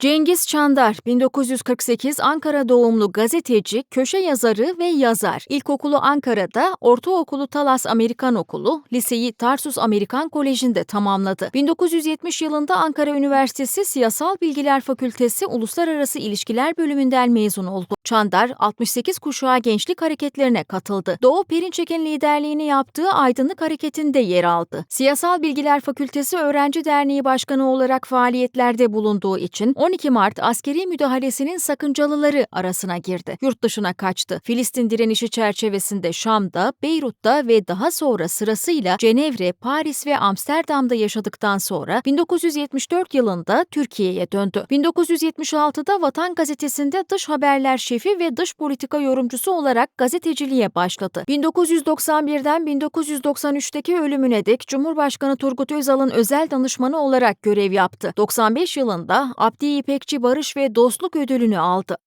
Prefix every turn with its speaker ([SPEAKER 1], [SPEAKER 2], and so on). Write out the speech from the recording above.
[SPEAKER 1] Cengiz Çandar, 1948 Ankara doğumlu gazeteci, köşe yazarı ve yazar. İlkokulu Ankara'da, ortaokulu Talas Amerikan Okulu, liseyi Tarsus Amerikan Koleji'nde tamamladı. 1970 yılında Ankara Üniversitesi Siyasal Bilgiler Fakültesi Uluslararası İlişkiler bölümünden mezun oldu. Çandar, 68 kuşağı gençlik hareketlerine katıldı. Doğu Perinçek'in liderliğini yaptığı Aydınlık Hareketi'nde yer aldı. Siyasal Bilgiler Fakültesi Öğrenci Derneği Başkanı olarak faaliyetlerde bulunduğu için 12 Mart askeri müdahalesinin sakıncalıları arasına girdi. Yurt dışına kaçtı. Filistin direnişi çerçevesinde Şam'da, Beyrut'ta ve daha sonra sırasıyla Cenevre, Paris ve Amsterdam'da yaşadıktan sonra 1974 yılında Türkiye'ye döndü. 1976'da Vatan Gazetesi'nde dış haberler şefi ve dış politika yorumcusu olarak gazeteciliğe başladı. 1991'den 1993'teki ölümüne dek Cumhurbaşkanı Turgut Özal'ın özel danışmanı olarak görev yaptı. 95 yılında Abdi İpekçi Barış ve Dostluk Ödülünü aldı.